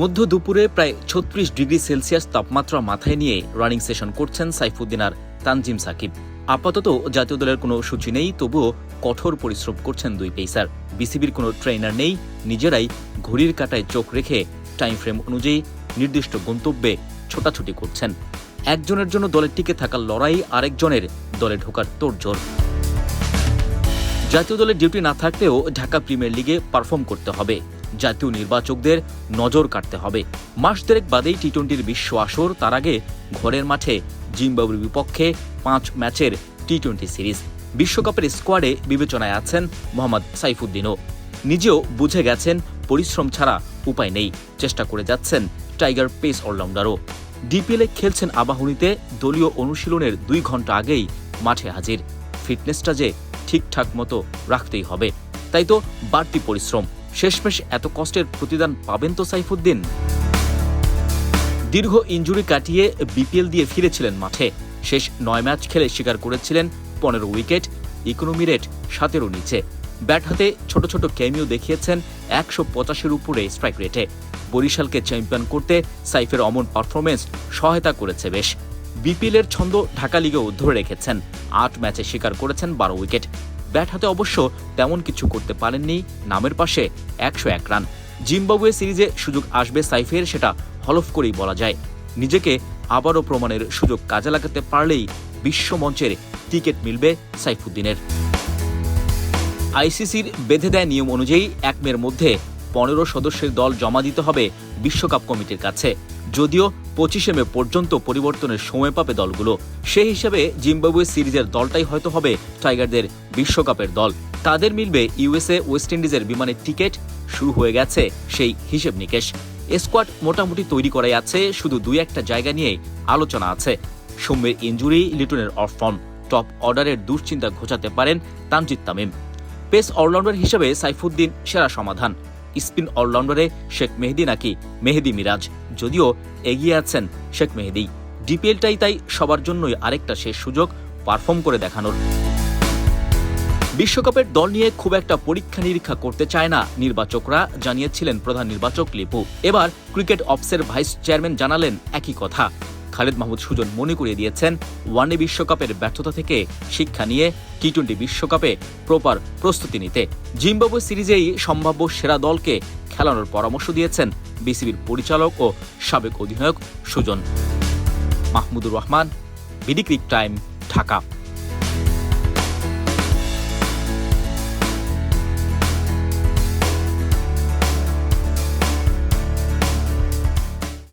মধ্য দুপুরে প্রায় ছত্রিশ ডিগ্রি সেলসিয়াস তাপমাত্রা মাথায় নিয়ে রানিং সেশন করছেন সাইফুদ্দিন আর তানজিম সাকিব। আপাতত জাতীয় দলের কোনো সূচি নেই, তবুও কঠোর পরিশ্রম করছেন দুই পেসার। বিসিবির কোনো ট্রেনার নেই, নিজেরাই ঘড়ির কাটায় চোখ রেখে টাইম ফ্রেম অনুযায়ী নির্দিষ্ট গন্তব্যে ছোটাছুটি করছেন। একজনের জন্য দলের টিকে থাকার লড়াই আরেকজনের দলে ঢোকার তোড়জোড়। জাতীয় দলের ডিউটি না থাকলেও ঢাকা প্রিমিয়ার লিগে পারফর্ম করতে হবে। জাতীয় নির্বাচকদের নজর কাটতে হবে। মাস দেড়েক বাদেই টি টোয়েন্টির বিশ্ব আসর, তার আগে ঘরের মাঠে জিম্বাবুর বিপক্ষে পাঁচ ম্যাচের টি টোয়েন্টি সিরিজ। বিশ্বকাপের স্কোয়াডে বিবেচনায় আছেন মোহাম্মদ সাইফুদ্দিনও। নিজেও বুঝে গেছেন, পরিশ্রম ছাড়া উপায় নেই। চেষ্টা করে যাচ্ছেন টাইগার পেস অলরাউন্ডারও। ডিপিএলে খেলছেন আবাহনীতে দলীয় অনুশীলনের দুই ঘণ্টা আগেই মাঠে হাজির। ফিটনেসটা যে ঠিকঠাক মতো রাখতেই হবে, তাই তো বাড়তি পরিশ্রম। শেষমেশ এত কষ্টের প্রতিদান পাবেন তো সাইফুদ্দিন। দীর্ঘ ইঞ্জুরি কাটিয়ে বিপিএল দিয়ে ফিরেছিলেন মাঠে। শেষ নয় ম্যাচ খেলে স্বীকার করেছিলেন পনেরো উইকেট, ইকোনমি রেট সাতেরও নিচে। ব্যাট হাতে ছোট ছোট ক্যামিও দেখিয়েছেন একশো পঁচাশির উপরে স্ট্রাইক রেটে। বরিশালকে চ্যাম্পিয়ন করতে সাইফের অমন পারফরমেন্স সহায়তা করেছে বেশ। বিপিএলের ছন্দ ঢাকা লিগেও ধরে রেখেছেন। আট ম্যাচে স্বীকার করেছেন বারো উইকেট। ব্যাট হাতে অবশ্য তেমন কিছু করতে পারেননি নামের পাশে একশো এক রান। জিম্বাবুয়ে সিরিজে সুযোগ আসবে সাইফের সেটা হলফ করেই বলা যায়। নিজেকে আবারও প্রমাণের সুযোগ কাজে লাগাতে পারলেই বিশ্বমঞ্চের টিকিট মিলবে সাইফুদ্দিনের। আইসিসির বেঁধে দেয় নিয়ম অনুযায়ী এক মের মধ্যে পনেরো সদস্যের দল জমা দিতে হবে বিশ্বকাপ কমিটির কাছে। যদিও পঁচিশে মে পর্যন্ত পরিবর্তনের সময় পাবে দলগুলো। সেই হিসেবে জিম্বাবুয়ে সিরিজের দলটাই হয়তো হবে টাইগারদের বিশ্বকাপের দল। তাদের মিলবে ইউএসএ, ওয়েস্ট ইন্ডিজের বিমানের টিকিট। শুরু হয়ে গেছে সেই হিসেব নিকেশ। স্কোয়াড মোটামুটি তৈরি করাই আছে, শুধু দুই একটা জায়গা নিয়ে আলোচনা আছে। সৌম্যের ইঞ্জুরি, লিটনের অফ ফর্ম। টপ অর্ডারের দুশ্চিন্তা ঘোচাতে পারেন তামজিদ তামিম। পেস অলরাউন্ডার হিসেবে সাইফুদ্দিন সেরা সমাধান। স্পিন অলরাউন্ডারে শেখ মেহেদি নাকি মেহেদি মিরাজ? যদিও এগিয়ে আছেন শেখ মেহেদি। ডিপিএলটাই তাই সবার জন্যই আরেকটা শেষ সুযোগ পারফর্ম করে দেখানোর। বিশ্বকাপের দল নিয়ে খুব একটা পরীক্ষা নিরীক্ষা করতে চায় না নির্বাচকরা, জানিয়েছিলেন প্রধান নির্বাচক লিপু। এবার ক্রিকেট অফিসের ভাইস চেয়ারম্যান জানালেন একই কথা। খালেদ মাহমুদ সুজন মনে করিয়ে দিয়েছেন, ওয়ানডে বিশ্বকাপের ব্যর্থতা থেকে শিক্ষা নিয়ে টি টোয়েন্টি বিশ্বকাপে প্রপার প্রস্তুতি নিতে। জিম্বাবু সিরিজেই সম্ভাব্য সেরা দলকে খেলানোর পরামর্শ দিয়েছেন বিসিবির পরিচালক ও সাবেক অধিনায়ক Sujan Mahmudur Rahman, BD Cric Time, Dhaka.